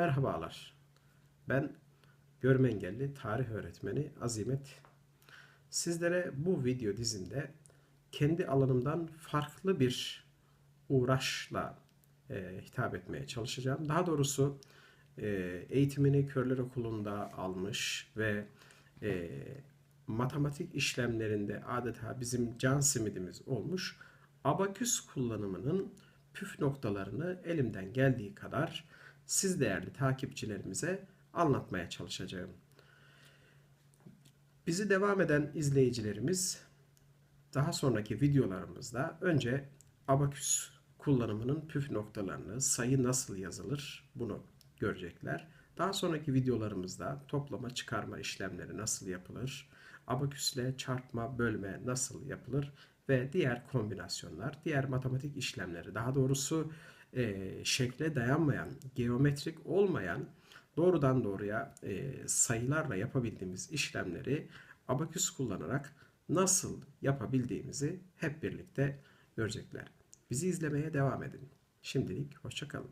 Merhabalar. Ben görme engelli tarih öğretmeni Azimet. Sizlere bu video dizimde kendi alanımdan farklı bir uğraşla e, hitap etmeye çalışacağım. Daha doğrusu e, eğitimini Körler Okulu'nda almış ve e, matematik işlemlerinde adeta bizim can simidimiz olmuş abaküs kullanımının püf noktalarını elimden geldiği kadar siz değerli takipçilerimize anlatmaya çalışacağım. Bizi devam eden izleyicilerimiz daha sonraki videolarımızda önce abaküs kullanımının püf noktalarını, sayı nasıl yazılır bunu görecekler. Daha sonraki videolarımızda toplama çıkarma işlemleri nasıl yapılır, abaküsle çarpma bölme nasıl yapılır ve diğer kombinasyonlar, diğer matematik işlemleri daha doğrusu e, şekle dayanmayan, geometrik olmayan doğrudan doğruya e, sayılarla yapabildiğimiz işlemleri abaküs kullanarak nasıl yapabildiğimizi hep birlikte görecekler. Bizi izlemeye devam edin. Şimdilik hoşçakalın.